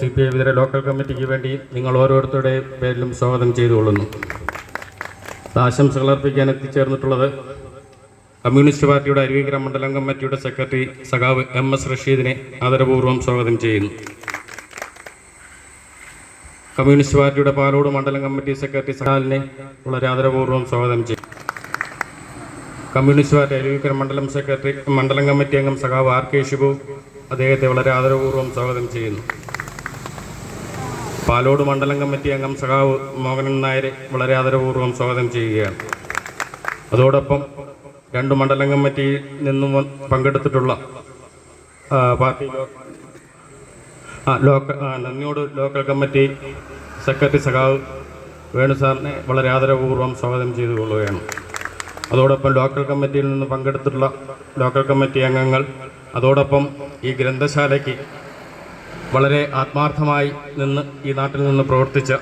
C P I Vithura local കമ്മിറ്റിക്ക് വേണ്ടി നിങ്ങൾ ഓരോരുത്തരുടെയും പേരിലും സ്വാഗതം ചെയ്തുകൊള്ളുന്നു. ആശംസകൾ അർപ്പിക്കാൻ എത്തിച്ചേർന്നിട്ടുള്ളത് കമ്മ്യൂണിസ്റ്റ് പാർട്ടിയുടെ അരുവിക്കര മണ്ഡലം കമ്മിറ്റിയുടെ സെക്രട്ടറി സഖാവ് എം എസ് റഷീദിനെ ആദരപൂർവം സ്വാഗതം ചെയ്യുന്നു. കമ്മ്യൂണിസ്റ്റ് പാർട്ടിയുടെ പാലോട് മണ്ഡലം കമ്മിറ്റി സെക്രട്ടറി സഹാലിനെ വളരെ ആദരപൂർവം സ്വാഗതം ചെയ്യും. കമ്മ്യൂണിസ്റ്റ് പാർട്ടി അരുവിക്കര മണ്ഡലം സെക്രട്ടറി മണ്ഡലം കമ്മിറ്റി അംഗം സഖാവ് ആർ കെ ശിബു അദ്ദേഹത്തെ വളരെ ആദരപൂർവം സ്വാഗതം ചെയ്യുന്നു. പാലോട് മണ്ഡലം കമ്മിറ്റി അംഗം സഖാവ് മോഹനൻ നായരെ വളരെ ആദരപൂർവം സ്വാഗതം ചെയ്യുകയാണ്. അതോടൊപ്പം രണ്ട് മണ്ഡലം കമ്മിറ്റിയിൽ നിന്നും പങ്കെടുത്തിട്ടുള്ള പാർട്ടി ലോക്കൽ നന്ദിയോട് ലോക്കൽ കമ്മിറ്റി സെക്രട്ടറി സഖാവ് വേണു സാറിനെ വളരെ ആദരപൂർവം സ്വാഗതം ചെയ്തു കൊള്ളുകയാണ് അതോടൊപ്പം ലോക്കൽ കമ്മിറ്റിയിൽ നിന്ന് പങ്കെടുത്തിട്ടുള്ള ലോക്കൽ കമ്മിറ്റി അംഗങ്ങൾ അതോടൊപ്പം ഈ ഗ്രന്ഥശാലയ്ക്ക് വളരെ ആത്മാർത്ഥമായി നിന്ന് ഈ നാട്ടിൽ നിന്ന് പ്രവർത്തിച്ച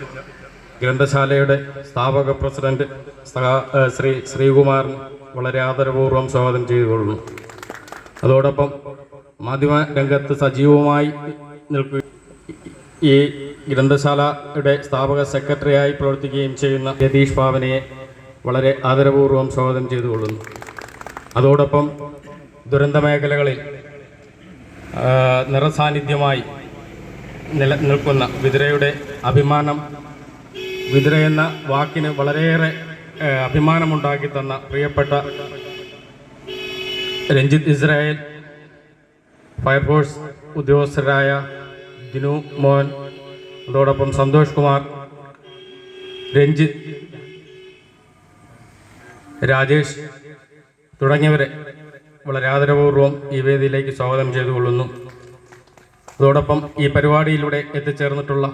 ഗ്രന്ഥശാലയുടെ സ്ഥാപക പ്രസിഡന്റ് ശ്രീ ശ്രീകുമാർ വളരെ ആദരപൂർവം സ്വാഗതം ചെയ്തുകൊള്ളുന്നു. അതോടൊപ്പം മാധ്യമ രംഗത്ത് സജീവമായി നിൽക്കുക ഈ ഗ്രന്ഥശാലയുടെ സ്ഥാപക സെക്രട്ടറിയായി പ്രവർത്തിക്കുകയും ചെയ്യുന്ന രതീഷ് പാവനയെ വളരെ ആദരപൂർവം സ്വാഗതം ചെയ്തുകൊള്ളുന്നു. അതോടൊപ്പം ദുരന്ത മേഖലകളിൽ നിറസാന്നിധ്യമായി നില നിൽക്കുന്ന വിതുരയുടെ അഭിമാനം വിതുര എന്ന വാക്കിന് വളരെയേറെ അഭിമാനമുണ്ടാക്കി തന്ന പ്രിയപ്പെട്ട രഞ്ജിത്ത് ഇസ്രായേൽ ഫയർഫോഴ്സ് ഉദ്യോഗസ്ഥരായ ദിനു മോഹൻ അതോടൊപ്പം സന്തോഷ് കുമാർ രഞ്ജിത്ത് രാജേഷ് തുടങ്ങിയവരെ വളരെ ആദരപൂർവം ഈ വേദിയിലേക്ക് സ്വാഗതം ചെയ്തുകൊള്ളുന്നു. അതോടൊപ്പം ഈ പരിപാടിയിലൂടെ എത്തിച്ചേർന്നിട്ടുള്ള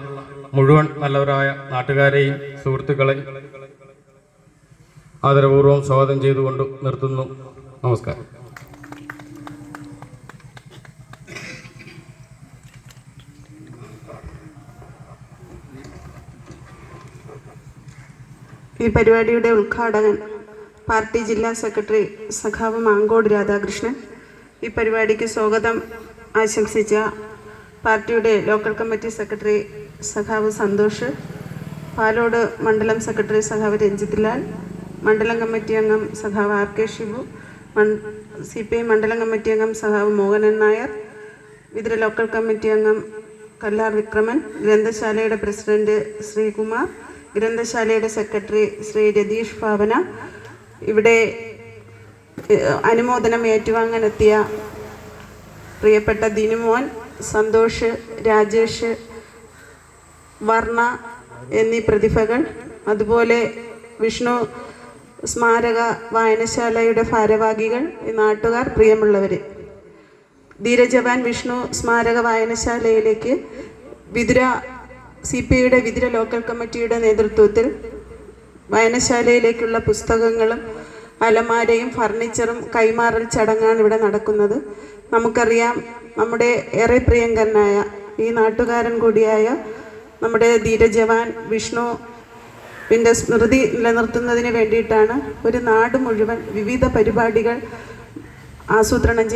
മുഴുവൻ നല്ലവരായ നാട്ടുകാരെയും സുഹൃത്തുക്കളെയും ആദരപൂർവം സ്വാഗതം ചെയ്തുകൊണ്ട് നിർത്തുന്നു. നമസ്കാരം. ഈ പരിപാടിയുടെ ഉദ്ഘാടകൻ പാർട്ടി ജില്ലാ സെക്രട്ടറി സഖാവ് മാങ്കോട് രാധാകൃഷ്ണൻ. ഈ പരിപാടിക്ക് സ്വാഗതം ആശംസിച്ച പാർട്ടിയുടെ ലോക്കൽ കമ്മിറ്റി സെക്രട്ടറി സഖാവ് സന്തോഷ് പാലോട് മണ്ഡലം സെക്രട്ടറി സഖാവ് രഞ്ജിത് ലാൽ മണ്ഡലം കമ്മിറ്റി അംഗം സഖാവ് R K Shibu C P I മണ്ഡലം കമ്മിറ്റി അംഗം സഖാവ് മോഹനൻ നായർ വിതുര ലോക്കൽ കമ്മിറ്റി അംഗം കല്ലാർ വിക്രമൻ ഗ്രന്ഥശാലയുടെ പ്രസിഡന്റ് ശ്രീകുമാർ ഗ്രന്ഥശാലയുടെ സെക്രട്ടറി ശ്രീ രതീഷ് ഭാവന. ഇവിടെ അനുമോദനം ഏറ്റുവാങ്ങാനെത്തിയ പ്രിയപ്പെട്ട ദിനുമോൻ സന്തോഷ് രാജേഷ് വർണ എന്നീ പ്രതിഭകൾ. അതുപോലെ വിഷ്ണു സ്മാരക വായനശാലയുടെ ഭാരവാഹികൾ ഈ നാട്ടുകാർ പ്രിയമുള്ളവർ ധീരജവാൻ വിഷ്ണു സ്മാരക വായനശാലയിലേക്ക് വിതുര സി പി ഐയുടെ വിതുര ലോക്കൽ കമ്മിറ്റിയുടെ നേതൃത്വത്തിൽ വായനശാലയിലേക്കുള്ള പുസ്തകങ്ങളും അലമാരയും ഫർണിച്ചറും കൈമാറൽ ചടങ്ങാണ് ഇവിടെ നടക്കുന്നത്. നമുക്കറിയാം നമ്മുടെ ഏറെ പ്രിയങ്കരനായ ഈ നാട്ടുകാരൻ കൂടിയായ നമ്മുടെ ധീരജവാൻ വിഷ്ണു പിന്നെ സ്മൃതി നിലനിർത്തുന്നതിന് വേണ്ടിയിട്ടാണ് ഒരു നാട് മുഴുവൻ വിവിധ പരിപാടികൾ ആസൂത്രണം